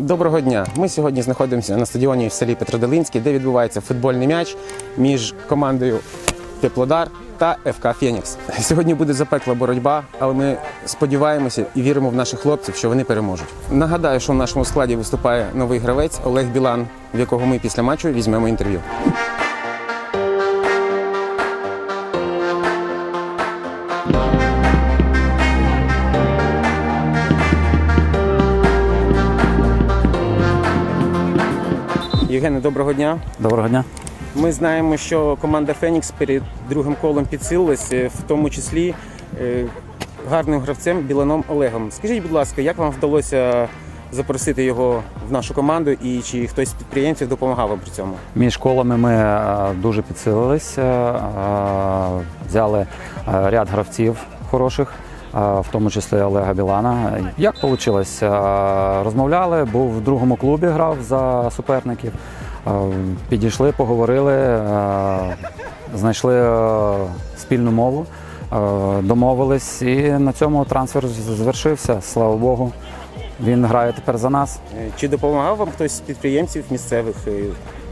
Доброго дня. Ми сьогодні знаходимося на стадіоні в селі Петродолинський, де відбувається футбольний м'яч між командою Теплодар та ФК Фенікс. Сьогодні буде запекла боротьба, але ми сподіваємося і віримо в наших хлопців, що вони переможуть. Нагадаю, що в нашому складі виступає новий гравець Олег Білан, в якого ми після матчу візьмемо інтерв'ю. Євгене, доброго дня. Доброго дня. Ми знаємо, що команда Фенікс перед другим колом підсилилась, е, в тому числі е, гарним гравцем Біланом Олегом. Скажіть, будь ласка, як вам вдалося запросити його в нашу команду і чи хтось з підприємців допомагав вам при цьому? Між колами ми е, дуже підсилилися, взяли ряд гравців хороших, в тому числі Олега Білана. Як вийшло? Розмовляли, був в другому клубі, грав за суперників. Підійшли, поговорили, знайшли спільну мову, домовились, і на цьому трансфер звершився. Слава Богу. Він грає тепер за нас. Чи допомагав вам хтось з підприємців місцевих е,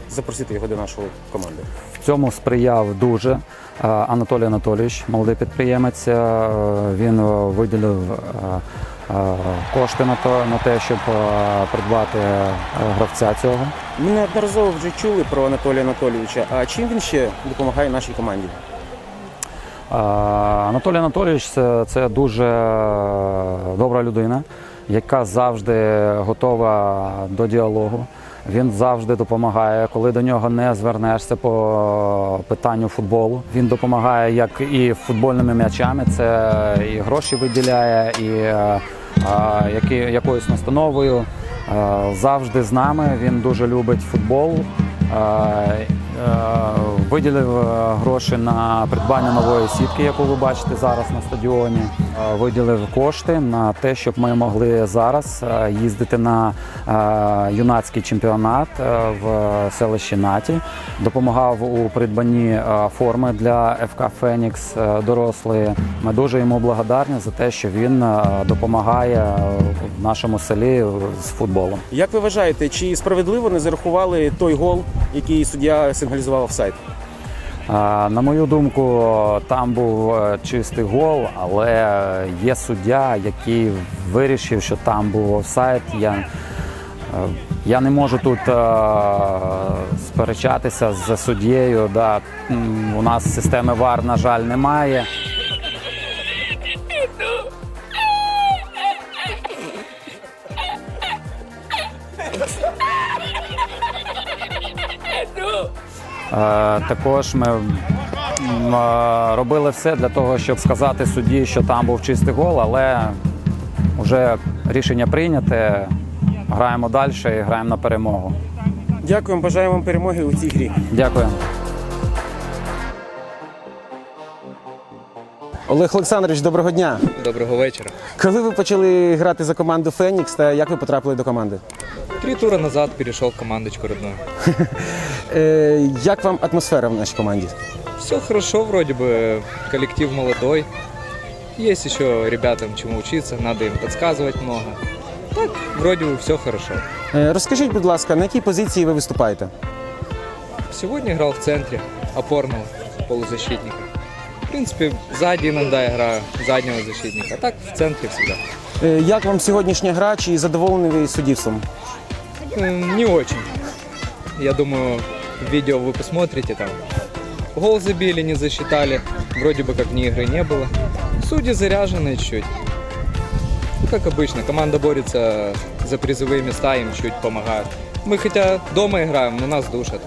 запросити його до нашої команди? Цьому сприяв дуже е, Анатолій Анатолійович, молодий підприємець. Е, Він е, виділив кошти на то на те, щоб придбати гравця цього. Ми неодноразово вже чули про Анатолія Анатолійовича. А чим він ще допомагає нашій команді? Анатолій Анатолійович це, це дуже добра людина, яка завжди готова до діалогу. Він завжди допомагає, коли до нього не звернешся по питанню футболу. Він допомагає як і футбольними м'ячами, це і гроші виділяє, і е, які, якоюсь настановою. Е, Завжди з нами. Він дуже любить футбол. Е, Виділив е, гроші на придбання нової сітки, яку ви бачите зараз на стадіоні. Е, Виділив кошти на те, щоб ми могли зараз е, їздити на е, юнацький чемпіонат в селищі Наті. Допомагав у придбанні форми для ФК Фенікс дорослої. Ми дуже йому благодарні за те, що він допомагає в нашому селі з футболом. Як ви вважаєте, чи справедливо не зарахували той гол, який суддя сигналізував офсайд? На мою думку, там був е, чистий гол, але є суддя, який вирішив, що там був офсайд. Я, е, я не можу тут е, сперечатися з суддєю. Да. У нас системи ВАР, на жаль, немає. Також ми е, робили все для того, щоб сказати судді, що там був чистий гол, але вже рішення прийняте. Граємо далі і граємо на перемогу. Дякуємо, бажаємо вам перемоги у цій грі. Дякую. Олег Олександрович, доброго дня. Доброго вечора. Коли ви почали грати за команду Фенікс та як ви потрапили до команди? Три тура назад перешел в командочку родную. Е, як вам атмосфера в нашій команді? Все хорошо, вроде бы коллектив молодой. Есть еще ребятам чему учиться, надо им подсказывать много. Так, вроде бы все хорошо. Е, розкажіть, будь ласка, на якій позиції ви виступаєте? Сегодня играл в центре опорного полузащитника. В принципе, сзади иногда играю, заднего защитника. А так в центре всегда. Е, як вам сьогоднішня гра? Чи задоволений ви суддівством? М, Не очень. Я думаю, видео вы посмотрите там. Гол забили, не засчитали. Вроде бы как ни игры не было. Судьи заряженные чуть. Ну, как обычно, команда борется за призовые места, им чуть помогают. Мы хотя дома играем, но нас душат.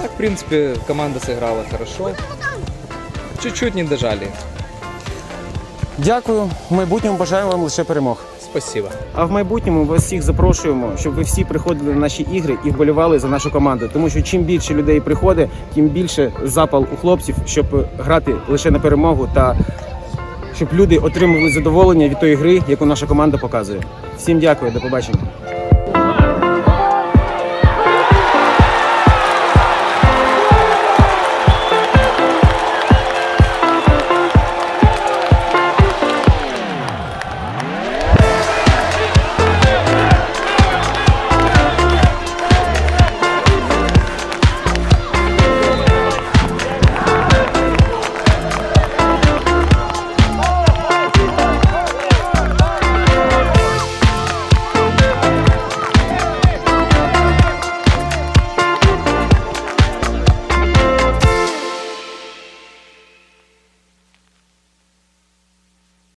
Так, в принципе, команда сыграла хорошо. Чуть-чуть не дожали. Дякую. В майбутньому бажаю вам лише перемог. Спасибо. А в майбутньому вас всіх запрошуємо, щоб ви всі приходили на наші ігри і вболівали за нашу команду. Тому що чим більше людей приходить, тим більше запал у хлопців, щоб грати лише на перемогу та щоб люди отримували задоволення від тої гри, яку наша команда показує. Всім дякую, до побачення.